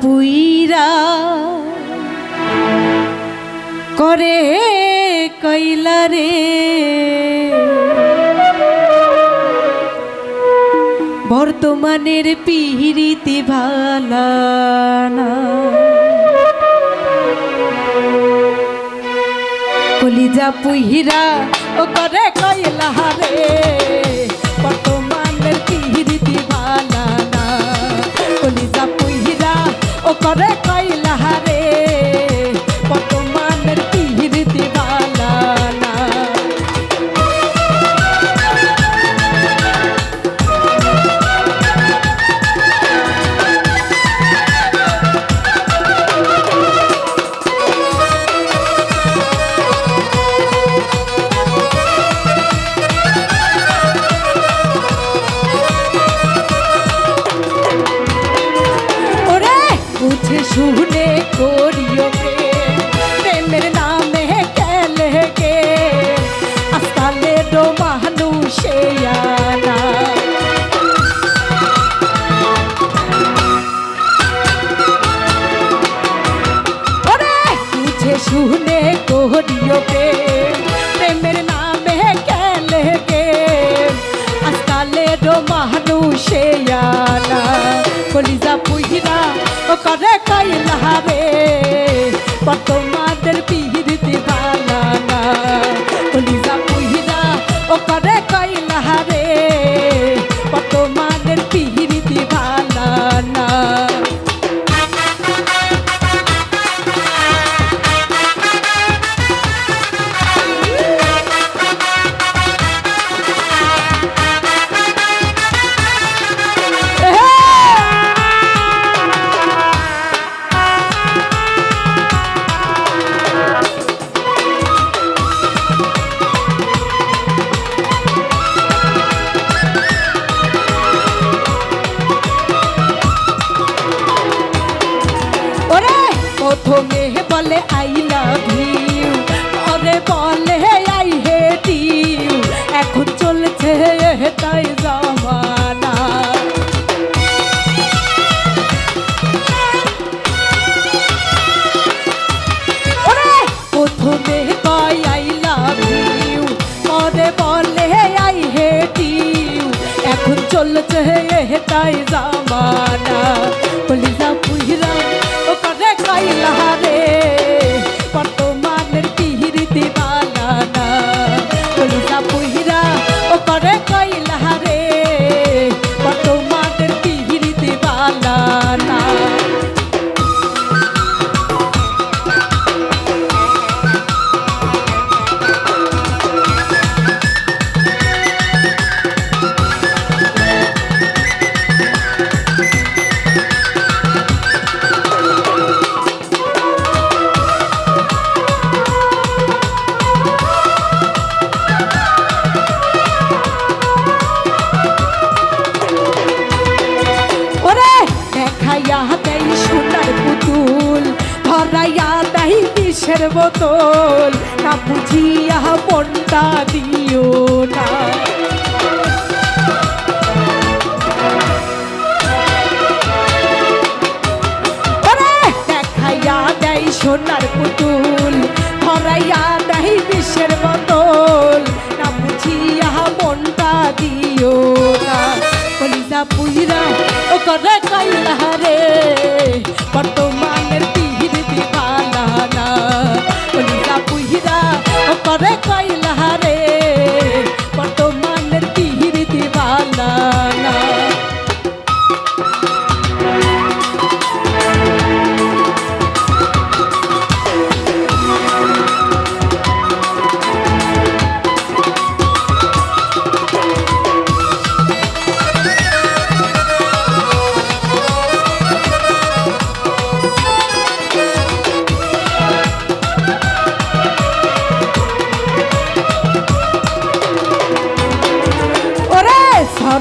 পুইরা করে কইলা রে। বর্তমানের পিহিরিতি ভালানা কলিজা পুহিরা ও করে কইলা রে। শুনে করিও প্রেম প্রেমের নামে গেলে গে আস্তালে ডো মানুষে আনা শুনে করিও প্রেম প্রেমের নামে গেলে গে আজকালে ডো মানুষে আনা কলিজা পুহিরা ও করে বর্তমানের পিহিরিতি ভালানা কলিজা পুহিরা বলে, আই লাভ ইউ। পরে বলে, আই হেট ইউ। এখন চলছে তাই জমানা। ওরে, প্রথমে কয়, আই লাভ ইউ। পরে বলে, আই হেট ইউ। এখন চলছে তাই জামানা। কলিজা পুহিরা ও করে বিষের বোতল না বুঝিয়া মনটা দিও না। দেখাইয়া সোনার পুতুল, ধরাইয়া বিষের বোতল না বুঝিয়া মনটা দিও না। কলিজা পুইরা ও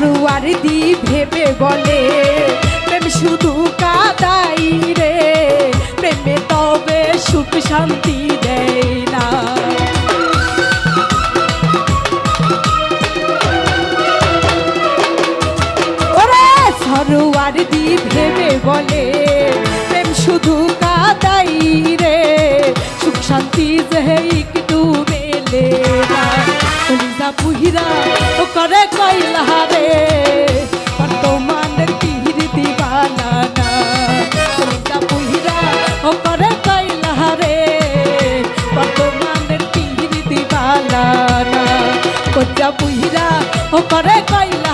সারোয়ার দি ভেবে বলে, প্রেম শুধু কাদাই রে, প্রেমে তবে সুখ শান্তি দেয় না। ওরে দি ভেবে বলে, প্রেম শুধু কাদাই রে, সুখ শান্তি দেয় কলিজা পুহিরা ও করে কইলা রে বর্তমানের তীর দিবানা না। কলিজা পুহিরা ও করে কইলা রে বর্তমানের তীর দিবানা না। কলিজা পুহিরা ও করে কইলা